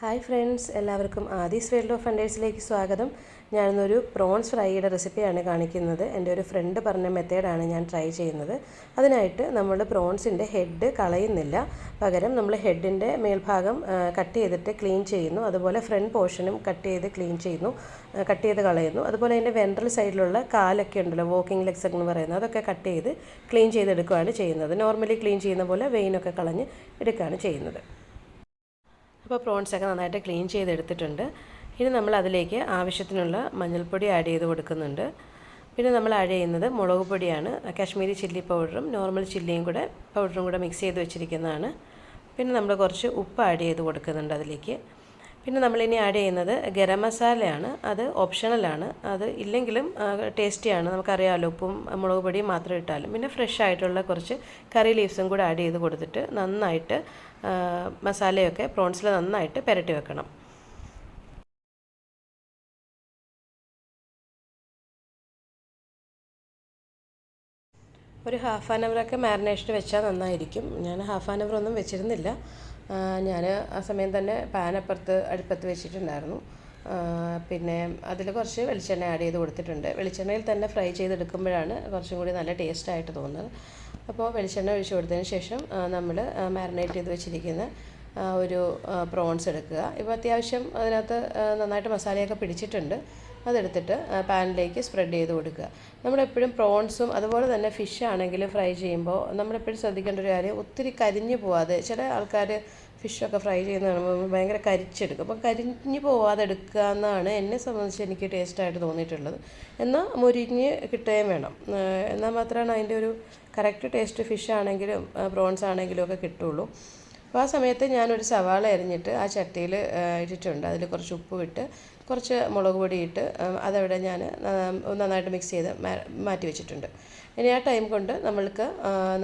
Hi friends എല്ലാവർക്കും Aadhi's world of ഫണ്ടേഴ്സിലേക്ക് സ്വാഗതം. ഞാനിന്നൊരു prawns ഫ്രൈയുടെ റെസിപ്പിയാണ് കാണിക്കുന്നത്. എന്റെ ഒരു ഫ്രണ്ട് പറഞ്ഞ മെത്തേഡാണ് ഞാൻ ട്രൈ ചെയ്യുന്നത്. അതിനായിട്ട് നമ്മൾ പ്രോൺസിന്റെ ഹെഡ് കളയുന്നില്ല. പകരം നമ്മൾ ഹെഡിന്റെ മേൽഭാഗം കട്ട് ചെയ്തിട്ട് ക്ലീൻ ചെയ്യുന്നു. അതുപോലെ ഫ്രണ്ട് പോർഷനും കട്ട് ചെയ്ത് ക്ലീൻ ചെയ്യുന്നു കട്ട് ചെയ്ത് കളയുന്നു. അതുപോലെ അതിന്റെ വെൻട്രൽ സൈഡിലുള്ള കാലൊക്കെ ഉണ്ടല്ലോ വോക്കിംഗ് ലെഗ്സ് എന്ന് പറയുന്നത് അതൊക്കെ കട്ട് ചെയ്ത് ക്ലീൻ ചെയ്തെടുക്കുകയാണ് ചെയ്യുന്നത്. നോർമലി ക്ലീൻ ചെയ്യുന്ന പോലെ വെയിനൊക്കെ കളഞ്ഞ് എടുക്കുകയാണ് ചെയ്യുന്നത്. അപ്പോൾ പ്രോൺസൊക്കെ നന്നായിട്ട് ക്ലീൻ ചെയ്തെടുത്തിട്ടുണ്ട്. ഇനി നമ്മൾ അതിലേക്ക് ആവശ്യത്തിനുള്ള മഞ്ഞൾപ്പൊടി ആഡ് ചെയ്ത് കൊടുക്കുന്നുണ്ട്. പിന്നെ നമ്മൾ ആഡ് ചെയ്യുന്നത് മുളക് പൊടിയാണ്. കാശ്മീരി ചില്ലി പൗഡറും നോർമൽ ചില്ലിയും കൂടെ പൗഡറും കൂടെ മിക്സ് ചെയ്ത് വെച്ചിരിക്കുന്നതാണ്. പിന്നെ നമ്മൾ കുറച്ച് ഉപ്പ് ആഡ് ചെയ്ത് കൊടുക്കുന്നുണ്ട് അതിലേക്ക്. പിന്നെ നമ്മളിനി ആഡ് ചെയ്യുന്നത് ഗരം മസാലയാണ്. അത് ഓപ്ഷണലാണ് അത് ഇല്ലെങ്കിലും ടേസ്റ്റിയാണ് നമുക്കറിയാമല്ലോ ഉപ്പും മുളക് പൊടിയും മാത്രം ഇട്ടാലും. പിന്നെ ഫ്രഷ് ആയിട്ടുള്ള കുറച്ച് കറി ലീവ്സും കൂടെ ആഡ് ചെയ്ത് കൊടുത്തിട്ട് നന്നായിട്ട് മസാലയൊക്കെ പ്രോൺസിൽ നന്നായിട്ട് പുരട്ടി വെക്കണം. ഒരു ഹാഫ് ആൻ അവറൊക്കെ മാരിനേഷൻ വെച്ചാൽ നന്നായിരിക്കും. ഞാൻ ഹാഫ് ആൻ അവർ ഒന്നും വെച്ചിരുന്നില്ല. ഞാൻ ആ സമയം തന്നെ പാൻ അപ്പുറത്ത് അടുപ്പത്ത് വെച്ചിട്ടുണ്ടായിരുന്നു. പിന്നെ അതിൽ കുറച്ച് വെളിച്ചെണ്ണ ആഡ് ചെയ്ത് കൊടുത്തിട്ടുണ്ട്. വെളിച്ചെണ്ണയിൽ തന്നെ ഫ്രൈ ചെയ്തെടുക്കുമ്പോഴാണ് കുറച്ചും കൂടി നല്ല ടേസ്റ്റ് ആയിട്ട് തോന്നുന്നത്. അപ്പോൾ വെളിച്ചെണ്ണ ഒഴിച്ച് കൊടുത്തതിന് ശേഷം നമ്മൾ മാരിനേറ്റ് ചെയ്ത് വെച്ചിരിക്കുന്ന ഒരു പ്രോൺസ് എടുക്കുക. ഇപ്പോൾ അത്യാവശ്യം അതിനകത്ത് നന്നായിട്ട് മസാലയൊക്കെ പിടിച്ചിട്ടുണ്ട്. അതെടുത്തിട്ട് പാനിലേക്ക് സ്പ്രെഡ് ചെയ്ത് കൊടുക്കുക. നമ്മളെപ്പോഴും പ്രോൺസും അതുപോലെ തന്നെ ഫിഷ് ആണെങ്കിലും ഫ്രൈ ചെയ്യുമ്പോൾ നമ്മളെപ്പോഴും ശ്രദ്ധിക്കേണ്ട ഒരു കാര്യം ഒത്തിരി കരിഞ്ഞു പോവാതെ ചില ആൾക്കാർ ഫിഷൊക്കെ ഫ്രൈ ചെയ്യുന്ന കാണുമ്പോൾ ഭയങ്കര കരിച്ചെടുക്കും. അപ്പോൾ കരിഞ്ഞു പോവാതെ എടുക്കുക എന്നാണ് എന്നെ സംബന്ധിച്ച് എനിക്ക് ടേസ്റ്റായിട്ട് തോന്നിയിട്ടുള്ളത്. എന്നാൽ മുരിഞ്ഞ് കിട്ടുകയും വേണം. എന്നാൽ മാത്രമാണ് അതിന്റെ ഒരു കറക്റ്റ് ടേസ്റ്റ് ഫിഷ് ആണെങ്കിലും പ്രോൺസ് ആണെങ്കിലും ഒക്കെ കിട്ടുള്ളൂ അപ്പോൾ ആ സമയത്ത് ഞാനൊരു സവാള എറിഞ്ഞിട്ട് ആ ചട്ടിയിൽ ഇട്ടിട്ടുണ്ട്. അതിൽ കുറച്ച് ഉപ്പ് ഇട്ട് കുറച്ച് മുളക് പൊടി ഇട്ട് അതവിടെ ഞാൻ നന്നായിട്ട് മിക്സ് ചെയ്ത് മാറ്റി വെച്ചിട്ടുണ്ട്. ഇനി ആ ടൈം കൊണ്ട് നമ്മൾക്ക്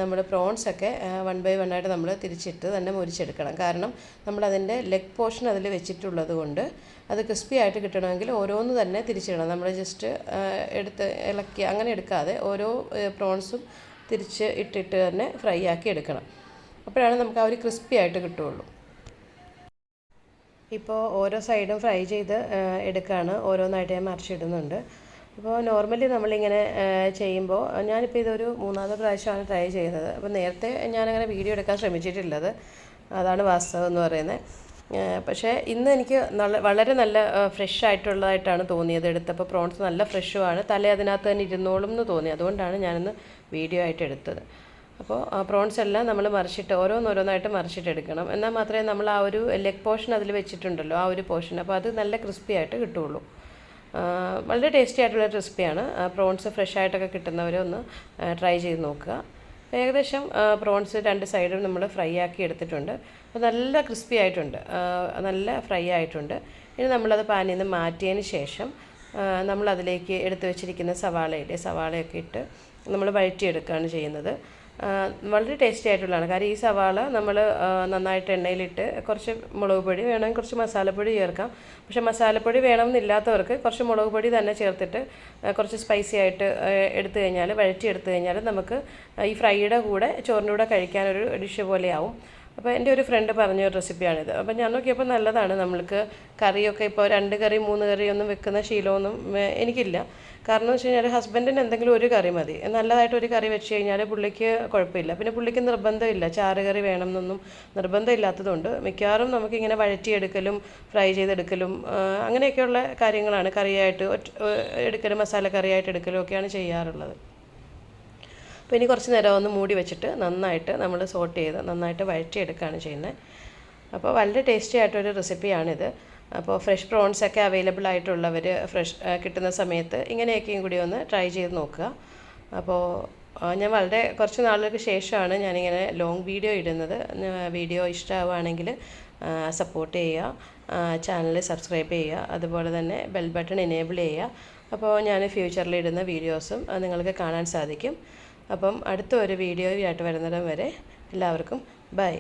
നമ്മൾ പ്രോൺസൊക്കെ വൺ ബൈ വൺ ആയിട്ട് നമ്മൾ തിരിച്ചിട്ട് തന്നെ മുരിച്ചെടുക്കണം. കാരണം നമ്മളതിന്റെ ലെഗ് പോർഷൻ അതിൽ വെച്ചിട്ടുള്ളത് കൊണ്ട് അത് ക്രിസ്പി ആയിട്ട് കിട്ടണമെങ്കിൽ ഓരോന്ന് തന്നെ തിരിച്ചിടണം. നമ്മൾ ജസ്റ്റ് എടുത്ത് ഇളക്കി അങ്ങനെ എടുക്കാതെ ഓരോ പ്രോൺസും തിരിച്ച് ഇട്ടിട്ട് തന്നെ ഫ്രൈ ആക്കി എടുക്കണം. അപ്പോഴാണ് നമുക്ക് ആ ഒരു ക്രിസ്പി ആയിട്ട് കിട്ടുള്ളൂ ഇപ്പോൾ ഓരോ സൈഡും ഫ്രൈ ചെയ്ത് എടുക്കുകയാണ് ഓരോന്നായിട്ട് ഞാൻ മറിച്ചിടുന്നുണ്ട്. ഇപ്പോൾ നോർമലി നമ്മളിങ്ങനെ ചെയ്യുമ്പോൾ ഞാനിപ്പോൾ ഇതൊരു മൂന്നാമത്തെ പ്രാവശ്യമാണ് ട്രൈ ചെയ്യുന്നത്. അപ്പോൾ നേരത്തെ ഞാനങ്ങനെ വീഡിയോ എടുക്കാൻ ശ്രമിച്ചിട്ടുള്ളത്. അതാണ് വാസ്തവം എന്ന് പറയുന്നത്. പക്ഷേ ഇന്ന് എനിക്ക് നല്ല വളരെ നല്ല ഫ്രഷ് ആയിട്ടുള്ളതായിട്ടാണ് തോന്നിയത്. എടുത്തപ്പോൾ പ്രോൺസ് നല്ല ഫ്രഷുമാണ്. തല അതിനകത്ത് തന്നെ ഇരുന്നോളും എന്ന് തോന്നി. അതുകൊണ്ടാണ് ഞാനിന്ന് വീഡിയോ ആയിട്ട് എടുത്തത്. അപ്പോൾ പ്രോൺസ് എല്ലാം നമ്മൾ മറിച്ചിട്ട് ഓരോന്നോരോന്നായിട്ട് മറിച്ചിട്ട് എടുക്കണം. എന്നാൽ മാത്രമേ നമ്മൾ ആ ഒരു ലെഗ് പോർഷൻ അതിൽ വെച്ചിട്ടുണ്ടല്ലോ ആ ഒരു പോർഷൻ അപ്പോൾ അത് നല്ല ക്രിസ്പി ആയിട്ട് കിട്ടുള്ളൂ വളരെ ടേസ്റ്റി ആയിട്ടുള്ള റെസിപ്പിയാണ് പ്രോൺസ് ഫ്രഷ് ആയിട്ടൊക്കെ കിട്ടുന്നവരെ ഒന്ന് ട്രൈ ചെയ്ത് നോക്കുക. ഏകദേശം പ്രോൺസ് രണ്ട് സൈഡും നമ്മൾ ഫ്രൈ ആക്കി എടുത്തിട്ടുണ്ട്. അപ്പോൾ നല്ല ക്രിസ്പി ആയിട്ടുണ്ട്. നല്ല ഫ്രൈ ആയിട്ടുണ്ട്. ഇനി നമ്മളത് പാനിൽ നിന്ന് മാറ്റിയതിന് ശേഷം നമ്മളതിലേക്ക് എടുത്തു വെച്ചിരിക്കുന്ന സവാളയിലെ സവാളയൊക്കെ ഇട്ട് നമ്മൾ വഴറ്റിയെടുക്കുകയാണ് ചെയ്യുന്നത്. വളരെ ടേസ്റ്റി ആയിട്ടുള്ളതാണ്. കാര്യം ഈ സവാള നമ്മൾ നന്നായിട്ട് എണ്ണയിലിട്ട് കുറച്ച് മുളക് പൊടി വേണമെങ്കിൽ കുറച്ച് മസാലപ്പൊടി ചേർക്കാം. പക്ഷേ മസാലപ്പൊടി വേണമെന്നില്ലാത്തവർക്ക് കുറച്ച് മുളക് പൊടി തന്നെ ചേർത്തിട്ട് കുറച്ച് സ്പൈസി ആയിട്ട് എടുത്തു കഴിഞ്ഞാൽ വഴറ്റി എടുത്തു കഴിഞ്ഞാൽ നമുക്ക് ഈ ഫ്രൈയുടെ കൂടെ ചോറിന്റെ കൂടെ കഴിക്കാനൊരു ഡിഷ് പോലെയാവും. അപ്പോൾ എന്റെ ഒരു ഫ്രണ്ട് പറഞ്ഞ ഒരു റെസിപ്പിയാണിത് അപ്പോൾ ഞാൻ നോക്കിയപ്പോൾ നല്ലതാണ് നമ്മൾക്ക്. കറിയൊക്കെ ഇപ്പോൾ രണ്ട് കറി മൂന്ന് കറി ഒന്നും വെക്കുന്ന ശീലമൊന്നും എനിക്കില്ല. കാരണം എന്ന് വെച്ച് കഴിഞ്ഞാൽ ഹസ്ബൻഡിന് എന്തെങ്കിലും ഒരു കറി മതി. നല്ലതായിട്ട് ഒരു കറി വെച്ച് കഴിഞ്ഞാൽ പുള്ളിക്ക് കുഴപ്പമില്ല. പിന്നെ പുള്ളിക്ക് നിർബന്ധമില്ല. ചാറ് കറി വേണം എന്നൊന്നും നിർബന്ധമില്ലാത്തതുകൊണ്ട് മിക്കവാറും നമുക്കിങ്ങനെ വഴറ്റിയെടുക്കലും ഫ്രൈ ചെയ്തെടുക്കലും അങ്ങനെയൊക്കെയുള്ള കാര്യങ്ങളാണ് കറിയായിട്ട് എടുക്കലും മസാല കറിയായിട്ട് എടുക്കലും ഒക്കെയാണ് ചെയ്യാറുള്ളത്. അപ്പോൾ ഇനി കുറച്ച് നേരം ഒന്ന് മൂടി വെച്ചിട്ട് നന്നായിട്ട് നമ്മൾ സോട്ട് ചെയ്ത് നന്നായിട്ട് വഴറ്റിയെടുക്കുകയാണ് ചെയ്യുന്നത്. അപ്പോൾ വളരെ ടേസ്റ്റി ആയിട്ടൊരു റെസിപ്പിയാണിത് അപ്പോൾ ഫ്രഷ് പ്രോൺസ് ഒക്കെ അവൈലബിൾ ആയിട്ടുള്ളവർ ഫ്രഷ് കിട്ടുന്ന സമയത്ത് ഇങ്ങനെയൊക്കെയും കൂടി ഒന്ന് ട്രൈ ചെയ്ത് നോക്കുക. അപ്പോൾ ഞാൻ വളരെ കുറച്ച് നാളുകൾക്ക് ശേഷമാണ് ഞാനിങ്ങനെ ലോങ് വീഡിയോ ഇടുന്നത്. വീഡിയോ ഇഷ്ടമാവുകയാണെങ്കിൽ സപ്പോർട്ട് ചെയ്യുക. ചാനൽ സബ്സ്ക്രൈബ് ചെയ്യുക. അതുപോലെ തന്നെ ബെൽ ബട്ടൺ എനേബിൾ ചെയ്യുക. അപ്പോൾ ഞാൻ ഫ്യൂച്ചറിൽ ഇടുന്ന വീഡിയോസും നിങ്ങൾക്ക് കാണാൻ സാധിക്കും. അപ്പം അടുത്ത ഒരു വീഡിയോയായിട്ട് വരുന്നിടം വരെ എല്ലാവർക്കും ബൈ.